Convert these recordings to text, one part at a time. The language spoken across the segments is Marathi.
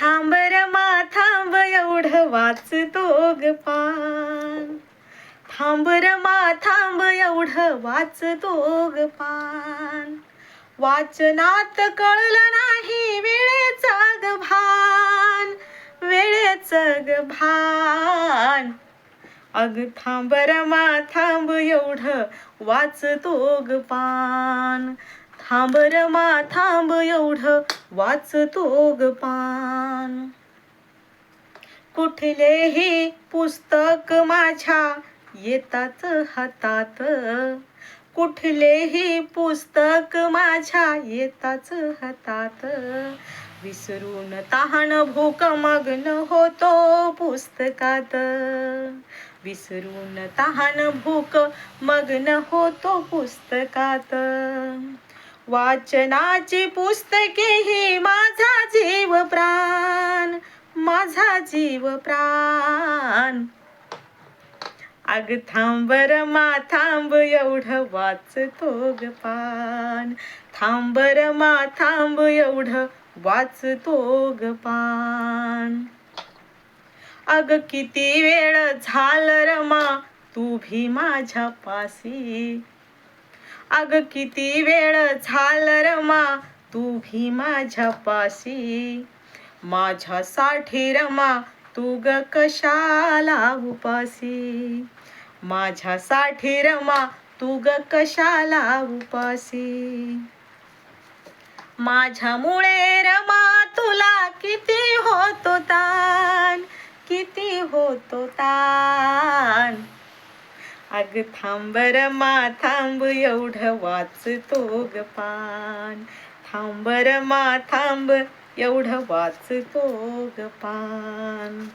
थांब रमा थांब एवढं वाचतो ग पान. थांब रमा थांब एवढं वाचतो ग पान. वाचनात कळलं नाही वेळेचा ग भान वेळेचं ग भान. अग थांब रमा थांब एवढं वाचतो ग पान. थांब रमा थांब एवढं वाचतो ग पान. कुठलेही पुस्तक माझ्या येतात हातात. कुठलेही पुस्तक माझ्या येताच हातात. विसरून तहान भूक मग्न होतो पुस्तकात. विसरून तहान भूक मग्न होतो पुस्तकात. वाचनाची पुस्तके ही माझा जीव प्राण माझा जीव प्राण. अग थांब मा थांब एवढं वाचतो ग पान. थांब मा थांब एवढं वाचतो ग पान. अग किती वेळ झालं रमा तू भी माझ्या पासी. अग किती वेळ झालं रमा तू भी माझ्या पाशी. माझ्यासाठी रमा तू ग कशाला उपासी माझ्यासाठी रमा तू ग कशाला उपासी माझ्यामुळे रमा तुला किती होतो तान किती होतो तान अग थांब रमा थांब एवढं वाचतो ग पान. थांब रमा थांब एवढं वाचतो ग पान.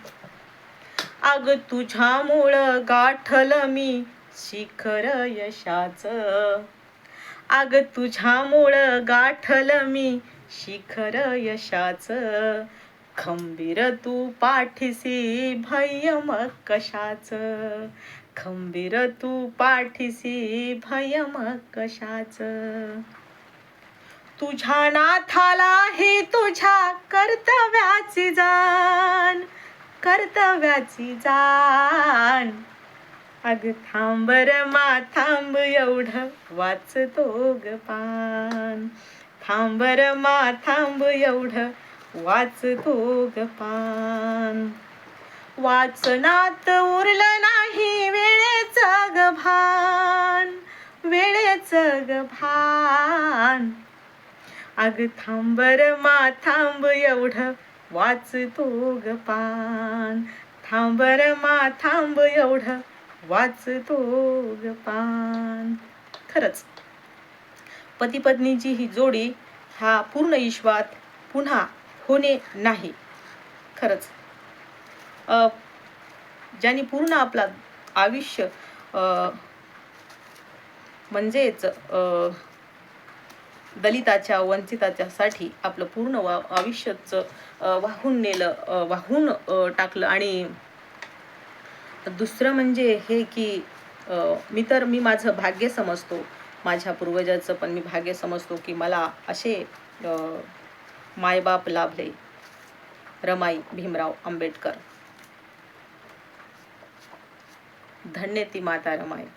अग तुझ्यामुळं गाठल मी शिखर यशाच. अग तुझ्यामुळं गाठल मी शिखर यशाचं. खंबीर तू पाठीसी भयम कशाच? खंबीर तू पाठीसी भयम कशाच? तुझ्या नाथाला ही तुझ्या कर्तव्याची जाण कर्तव्याची जाण. अग थांब मा थांब एवढं वाचतो ग पान. थांब मा थांब एवढं वाचतो गपान पान वाचनात उरलं नाही वेळेचं गभान भान वेळेचं ग अग थांबर मा थांब एवढं वाचतो ग पान मा थांब एवढं वाचतो गपान पान खरंच. पती पत्नीची ही जोडी हा पूर्ण विश्वात पुन्हा होणे नाही. खरंच. ज्याने ज्यांनी पूर्ण आपला आयुष्य म्हणजेच दलिताच्या वंचिताच्या साठी आपलं पूर्ण वा आयुष्यच वाहून नेलं वाहून टाकलं आणि दुसरं म्हणजे हे की मी तर मी माझं भाग्य समजतो. माझ्या पूर्वजाचं पण मी भाग्य समजतो की मला असे मायबाप लाभले. रमाई भीमराव आंबेडकर. धन्य ती माता रमाई.